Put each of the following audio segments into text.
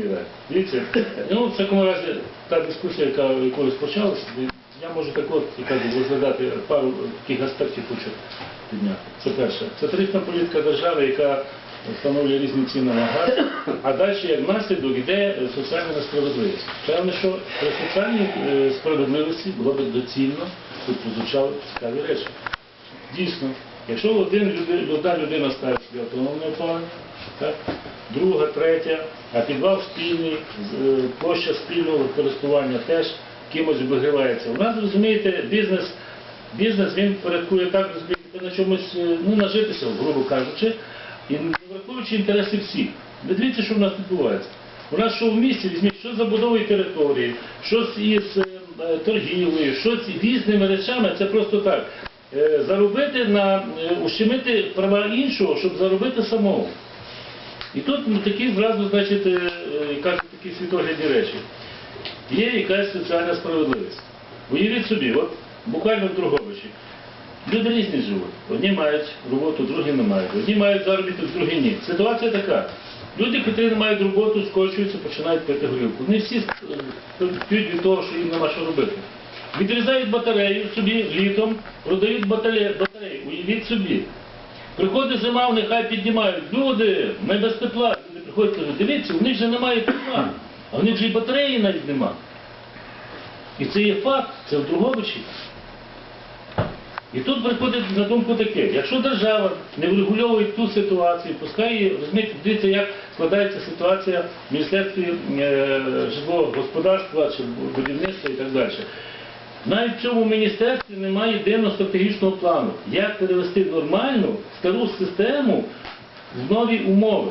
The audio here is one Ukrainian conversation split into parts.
раді. Дивіться, ну, в такому разі та дискусія, яка якою розпочалася, я можу так от розглядати пару таких аспектів хочу підняти. Це перше. Це тарифна політика держави, яка встановлює різні ціни на газ, а далі як наслідок йде соціальна несправедливість. Певне, що при соціальній е, справедливості було б доцільно, тут прозвучали цікаві речі. Дійсно, якщо один одна людина ставить собі автономне опалення, так, друга, третя, а підвал спільний, е, площа спільного користування теж кимось вигрівається. У нас, розумієте, бізнес, бізнес він порядкує так, на чомусь, е, ну, нажитися, грубо кажучи, і враховуючи інтереси всіх. Ви дивіться, що в нас відбувається. У нас що в місті, візьміть, що з забудовою території, що з із е, торгівлею, що з різними речами, це просто так. Заробити на ущемити права іншого, щоб заробити самого. І тут ну, такі зразу, значить, е, е, кажуть такі світоглядні речі. Є якась соціальна справедливість. Уявіть собі, от буквально в Другобичі. Люди різні живуть. Одні мають роботу, другі не мають. Одні мають заробіток, другі ні. Ситуація така. Люди, які не мають роботу, скочуються, починають пити горілку. Не всі е, п'ють від того, що їм нема що робити. Відрізають батарею собі літом, продають батареї. уявіть собі. Приходить зима, вони хай піднімають. Люди, ми без тепла. Люди приходять кажуть, дивіться, у них же немає тепла, а у них же і батареї навіть нема. І це є факт, це в Другобичі. І тут приходить на думку таке, якщо держава не врегульовує ту ситуацію, пускай, розумієте, дивіться, як складається ситуація в Міністерстві е, житлового господарства чи будівництва і так далі. Навіть в цьому міністерстві немає єдиного стратегічного плану, як перевести нормальну стару систему в нові умови.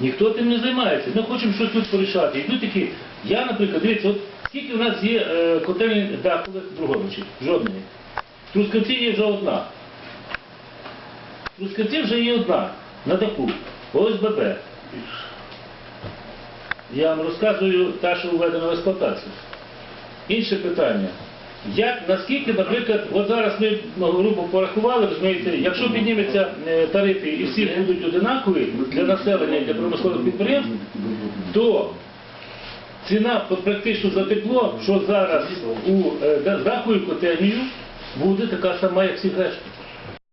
Ніхто тим не займається. Ми хочемо щось тут порішати. Йдуть такі, я, наприклад, дивіться, от скільки в нас є е, котельні дахових Друговичів? Жодної. В Трускавці є вже одна. Трускавці вже є одна на даху. ОСББ. Я вам розказую те, що введено в експлуатацію. Інше питання. Як, наскільки, наприклад, от зараз ми ну, грубо порахували, розумієте, якщо підніметься е, тарифи і всі будуть одинакові для населення і для промислових підприємств, то ціна практично за тепло, що зараз у е, даховою котельнею, буде така сама, як всіх решта.